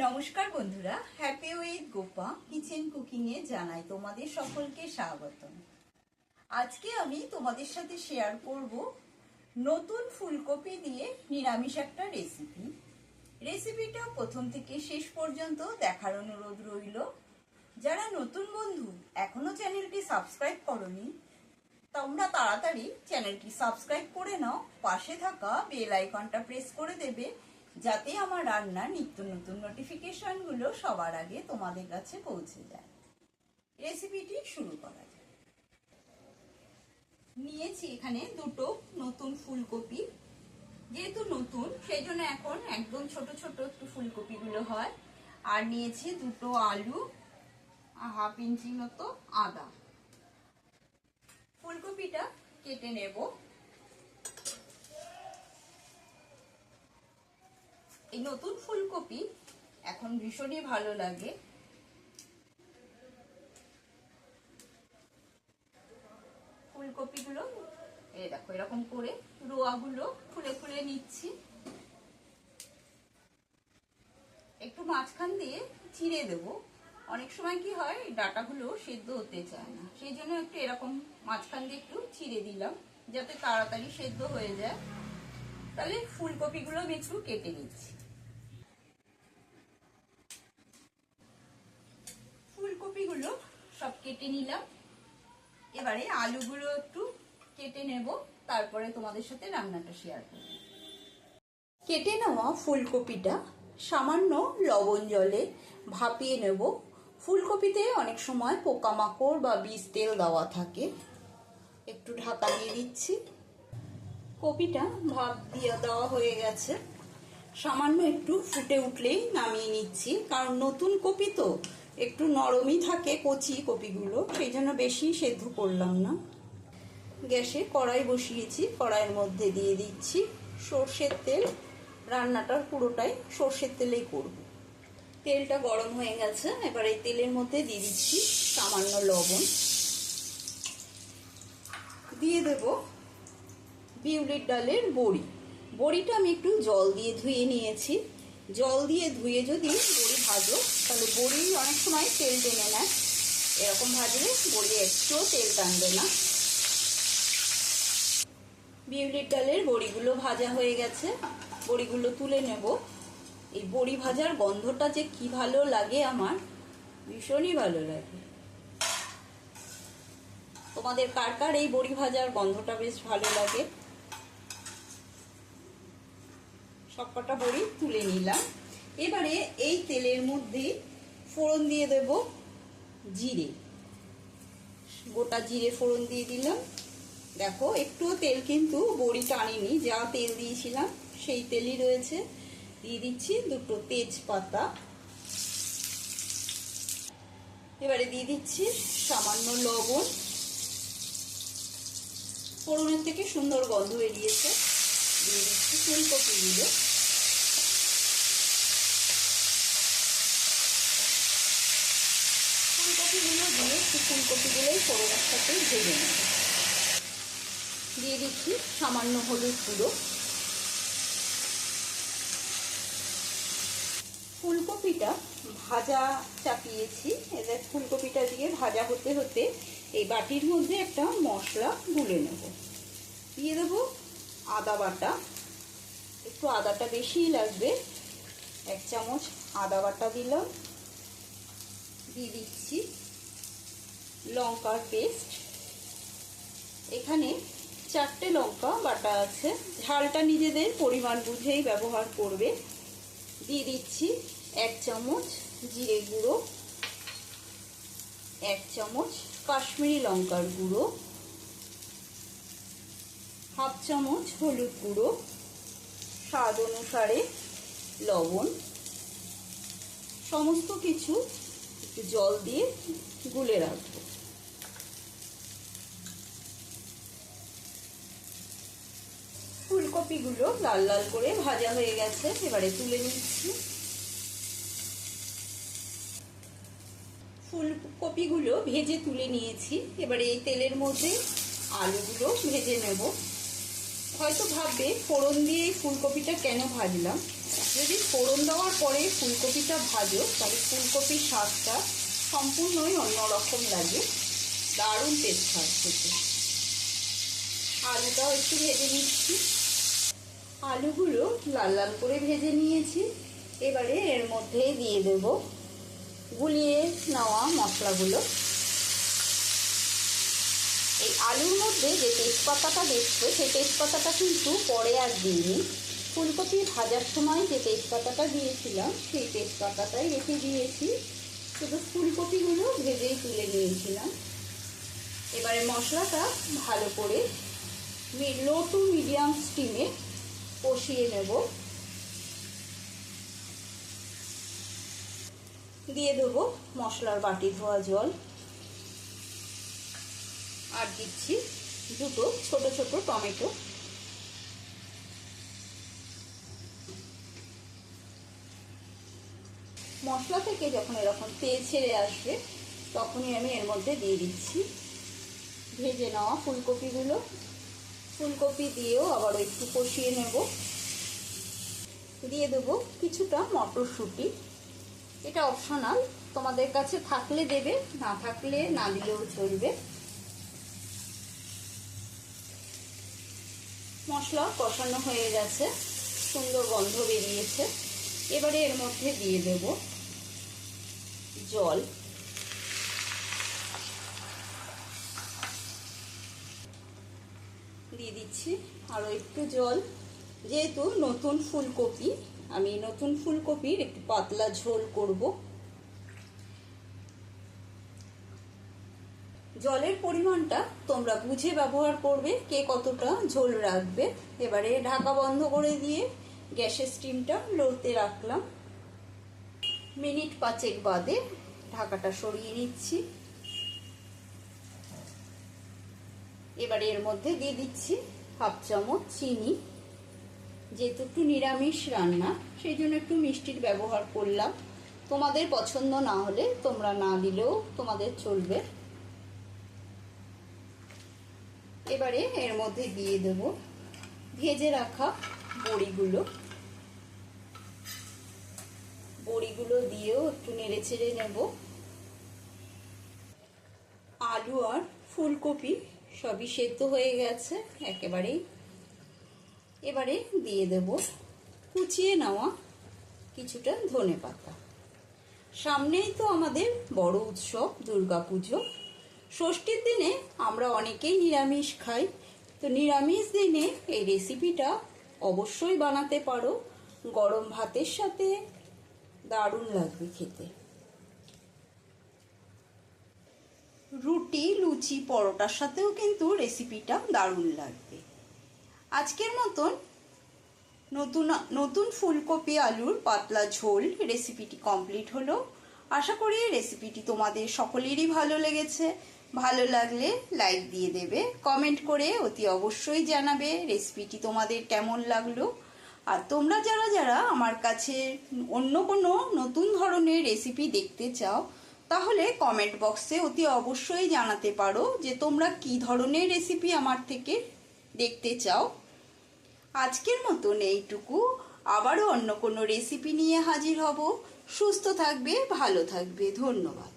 নমস্কার বন্ধুরা happy with Gopa kitchen cooking এ জানাই তোমাদের সকলকে স্বাগত আজকে আমি তোমাদের সাথে শেয়ার করব নতুন ফুলকপি দিয়ে নিরামিষ একটা রেসিপি রেসিপিটা প্রথম থেকে শেষ পর্যন্ত দেখার অনুরোধ রইল। যারা নতুন বন্ধু, এখনও চ্যানেলটি সাবস্ক্রাইব করনি, তোমরা তাড়াতাড়ি চ্যানেলটি সাবস্ক্রাইব করে নাও, পাশে থাকা বেল আইকনটা প্রেস করে দেবে। যাতে আমার রান্নার নিত্য নতুন নোটিফিকেশনগুলো সবার আগে তোমাদের কাছে পৌঁছে যায়। রেসিপিটি শুরু করা যায় নিয়েছি এখানে দুটো নতুন ফুলকপি। যেহেতু নতুন, সেই জন্য এখন একদম ছোট ছোট একটু ফুলকপিগুলো হয়। আর নিয়েছি দুটো আলু হাফ ইঞ্চি মতো আদা। ফুলকপিটা কেটে নেব। এই নতুন ফুলকপি এখন ভীষণই ভালো লাগে। ফুলকপিগুলো, এই দেখো, এরকম করে রোয়াগুলো খুলে খুলে নিচ্ছি। একটু মাঝখান দিয়ে চিড়ে দেব। অনেক সময় কি হয়, ডাটাগুলো সেদ্ধ হতে চায় না। সেই জন্য একটু এরকম মাঝখান দিয়ে একটু চিড়ে দিলাম, যাতে তাড়াতাড়ি সেদ্ধ হয়ে যায়। তাহলে ফুলকপিগুলো আমি একটু কেটে নিচ্ছি। ফুলকপিগুলো সব কেটে নিলাম। এবারে আলুগুলো একটু কেটে নেব, তারপরে তোমাদের সাথে রান্নাটা শেয়ার করব। কেটে নেওয়া ফুলকপিটা সামান্য লবণ জলে ভাপিয়ে নেব। ফুলকপিতে অনেক সময় পোকামাকড় বা বীজ তেল দেওয়া থাকে। একটু ঢাকা দিয়ে দিচ্ছি। কপিটা ভাপ দিয়ে দেওয়া হয়ে গেছে। সামান্য একটু ফুটে উঠলেই নামিয়ে নিচ্ছি, কারণ নতুন কপি তো। একটু নরমই থাকে কচি কপিগুলো, সেই জন্য বেশি সেদ্ধ করলাম না। গ্যাসে কড়াই বসিয়েছি, কড়াইয়ের মধ্যে দিয়ে দিচ্ছি সর্ষের তেল। রান্নাটার পুরোটাই সর্ষের তেলেই করব। তেলটা গরম হয়ে গেছে, এবার এই তেলের মধ্যে দিয়ে দিচ্ছি সামান্য লবণ। দিয়ে দেব বিউলির ডালের বড়ি। বড়িটা আমি একটু জল দিয়ে ধুয়ে নিয়েছি। জল দিয়ে ধুয়ে যদি বড়ি ভাজো, তাহলে বড়ি অনেক সময় তেল টেনে নেয়। এরকম ভাজলে বড়ি একটুও তেল টানবে না। বিউলির ডালের বড়িগুলো ভাজা হয়ে গেছে। বড়িগুলো তুলে নেব। এই বড়ি ভাজার গন্ধটা যে কি ভালো লাগে আমার, ভীষণই ভালো লাগে। তোমাদের কার কার এই বড়ি ভাজার গন্ধটা বেশ ভালো লাগে? সবকটা বড়ি তুলে নিলাম। এবারে এই তেলের মধ্যে ফোড়ন দিয়ে দেব জিরে। গোটা জিরে ফোড়ন দিয়ে দিলাম। দেখো, একটুও তেল কিন্তু বড়ি টানিনি, যা তেল দিয়েছিলাম সেই তেলই রয়েছে। দিয়ে দিচ্ছি দুটো তেজপাতা। এবারে দিয়ে দিচ্ছি সামান্য লবণ। ফোড়নের থেকে সুন্দর গন্ধ বেরিয়েছে। দিয়ে দিচ্ছি ফুলকপিগুলো ফুলকপিগুলো দিয়ে একটু ফুলকপিগুলোই ফোড়নের সাথে ভেজে নেব দিয়ে দিচ্ছি সামান্য হলুদ গুঁড়ো ফুলকপিটা ভাজা চাপিয়েছি। এদের ফুলকপিটা দিয়ে ভাজা হতে হতে এই বাটির মধ্যে একটা মশলা গুলে নেব। দিয়ে দেবো আদা বাটা। একটু আদাটা বেশিই লাগবে। এক চামচ আদা বাটা দিলাম। দিয়ে দিচ্ছি লঙ্কার পেস্ট। এখানে চারটে লঙ্কা বাটা আছে। ঝালটা নিজেদের পরিমাণ বুঝেই ব্যবহার করবে। দিয়ে দিচ্ছি এক চামচ জিরে গুঁড়ো, এক চামচ কাশ্মীরি লঙ্কার গুঁড়ো। হাফ চামচ হলুদ গুঁড়ো, স্বাদ অনুসারে লবণ, সমস্ত কিছু একটু জল দিয়ে গুলে রাখব। ফুলকপিগুলো লাল লাল করে ভাজা হয়ে গেছে, এবারে তুলে নিচ্ছি। ফুলকপিগুলো ভেজে তুলে নিয়েছি, এবারে এই তেলের মধ্যে আলুগুলো ভেজে নেব। হয়তো ভাববে ফোড়ন দিয়ে এই ফুলকপিটা কেন ভাজলাম। যদি ফোড়ন দেওয়ার পরে ফুলকপিটা ভাজো, তাহলে ফুলকপির স্বাদটা সম্পূর্ণই অন্যরকম লাগে। দারুণ টেস্ট হয় খেতে। আলুটাও একটু ভেজে নিচ্ছি। আলুগুলো লাল লাল করে ভেজে নিয়েছি। এবারে এর মধ্যে দিয়ে দেব গুলিয়ে নেওয়া মশলাগুলো। এই আলুর মধ্যে যে তেজপাতাটা দেখছ সেই তেজপাতাটা কিন্তু পরে আর দিইনি। ফুলকপি ভাজার সময় যে তেজপাতাটা দিয়েছিলাম, সেই তেজপাতাটাই রেখে দিয়েছি। শুধু ফুলকপিগুলো ভেজেই তুলে নিয়েছিলাম। এবারে মশলাটা ভালো করে লো টু মিডিয়াম স্টিমে কষিয়ে নেব। দিয়ে দেবো মশলার বাটি ধোয়া জল। আর দিচ্ছি দুটো ছোট ছোট টমেটো। মশলা থেকে যখন এরকম তেল ছেড়ে আসবে, তখনই আমি এর মধ্যে দিয়ে দিচ্ছি। ভেজে নেওয়া ফুলকপিগুলো। ফুলকপি দিয়েও আবার একটু কষিয়ে নেব। দিয়ে দেবো কিছুটা মটরশুঁটি। এটা অপশনাল তোমাদের কাছে থাকলে দেবে, না থাকলে না দিলেও চলবে। মশলা কষানো হয়ে গেছে। সুন্দর গন্ধ বেরিয়েছে। এবারে এর মধ্যে দিয়ে দেব জল। দিয়ে দিচ্ছি আরও একটু জল। যেহেতু নতুন ফুলকপি, আমি নতুন ফুলকপির একটু পাতলা ঝোল করব। জলের পরিমাণটা তোমরা বুঝে ব্যবহার করবে, কে কতটা ঝোল রাখবে। এবারে ঢাকা বন্ধ করে দিয়ে গ্যাসের স্টিমটা লোতে রাখলাম। মিনিট পাঁচেক বাদে ঢাকাটা সরিয়ে নিচ্ছি। এবারে এর মধ্যে দিয়ে দিচ্ছি হাফ চামচ চিনি। যেহেতু একটু নিরামিষ রান্না, সেই জন্য একটু মিষ্টির ব্যবহার করলাম। তোমাদের পছন্দ না হলে তোমরা না দিলেও তোমাদের চলবে। এবারে এর মধ্যে দিয়ে দেব ভেজে রাখা বড়িগুলো। বড়িগুলো দিয়েও একটু নেড়ে চেড়ে নেব। আলু আর ফুলকপি সবই সেদ্ধ হয়ে গেছে একেবারেই। এবারে দিয়ে দেব কুচিয়ে নেওয়া কিছুটা ধনে পাতা সামনেই তো আমাদের বড় উৎসব দুর্গা পুজো ষষ্ঠীর দিনে আমরা অনেকেই নিরামিষ খাই। তো নিরামিষ দিনে এই রেসিপিটা অবশ্যই বানাতে পারো। গরম ভাতের সাথে দারুণ লাগবে খেতে। রুটি, লুচি, পরোটার সাথেও কিন্তু রেসিপিটা দারুণ লাগবে। আজকের মতন নতুন নতুন ফুলকপি, আলুর পাতলা ঝোল রেসিপিটি কমপ্লিট হলো। আশা করি রেসিপিটি তোমাদের সকলেরই ভালো লেগেছে। ভালো লাগলে লাইক দিয়ে দেবে। কমেন্ট করে অতি অবশ্যই জানাবে। রেসিপিটি তোমাদের কেমন লাগল? আর তোমরা যারা যারা আমার কাছে অন্য কোনো নতুন ধরনের রেসিপি দেখতে চাও, তাহলে কমেন্ট বক্সে অতি অবশ্যই জানাতে পারো যে তোমরা কি ধরনের রেসিপি আমার থেকে দেখতে চাও। আজকের মতন এইটুকু। আবারও অন্য কোনো রেসিপি নিয়ে হাজির হব। সুস্থ থাকবে, ভালো থাকবে। ধন্যবাদ।